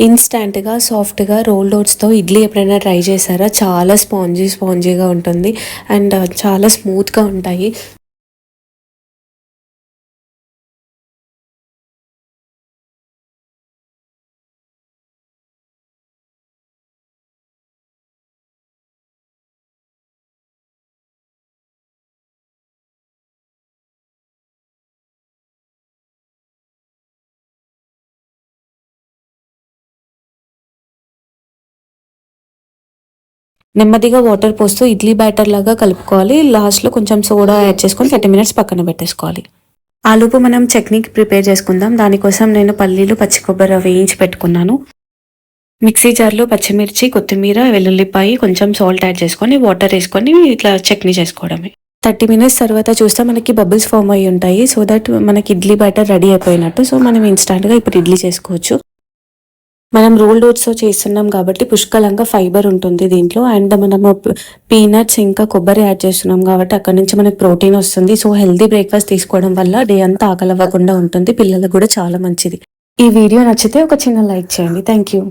ఇన్స్టాంట్గా సాఫ్ట్గా రోల్ ఓట్స్తో ఇడ్లీ ఎప్పుడైనా ట్రై చేశారా? చాలా స్పాంజీ స్పాంజీగా ఉంటుంది. అండ్ చాలా స్మూత్గా ఉంటాయి. నెమ్మదిగా వాటర్ పోస్తూ ఇడ్లీ బ్యాటర్ లాగా కలుపుకోవాలి. లాస్ట్లో కొంచెం సోడా యాడ్ చేసుకొని థర్టీ మినిట్స్ పక్కన పెట్టేసుకోవాలి. ఆలోపు మనం చట్నీకి ప్రిపేర్ చేసుకుందాం. దానికోసం నేను పల్లీలు పచ్చి కొబ్బరి వేయించి పెట్టుకున్నాను. మిక్సీ జార్లో పచ్చిమిర్చి కొత్తిమీర వెల్లుల్లిపాయి కొంచెం సాల్ట్ యాడ్ చేసుకొని వాటర్ వేసుకొని ఇట్లా చట్నీ చేసుకోవడమే. థర్టీ మినిట్స్ తర్వాత చూస్తే మనకి బబుల్స్ ఫామ్ అయ్యి ఉంటాయి. సో దట్ మనకి ఇడ్లీ బ్యాటర్ రెడీ అయిపోయినట్టు. సో మనం ఇన్స్టాంట్గా ఇప్పుడు ఇడ్లీ చేసుకోవచ్చు. మనం రోల్ ఓట్స్తో చేస్తున్నాం కాబట్టి పుష్కలంగా ఫైబర్ ఉంటుంది దీంట్లో అండ్ మనము పీనట్స్ ఇంకా కొబ్బరి యాడ్ చేస్తున్నాం కాబట్టి అక్కడ నుంచి మనకి ప్రోటీన్ వస్తుంది. సో హెల్దీ బ్రేక్ఫాస్ట్ తీసుకోవడం వల్ల డే అంతా ఆకలవ్వకుండా ఉంటుంది. పిల్లలకు కూడా చాలా మంచిది. ఈ వీడియో నచ్చితే ఒక చిన్న లైక్ చేయండి. Thank you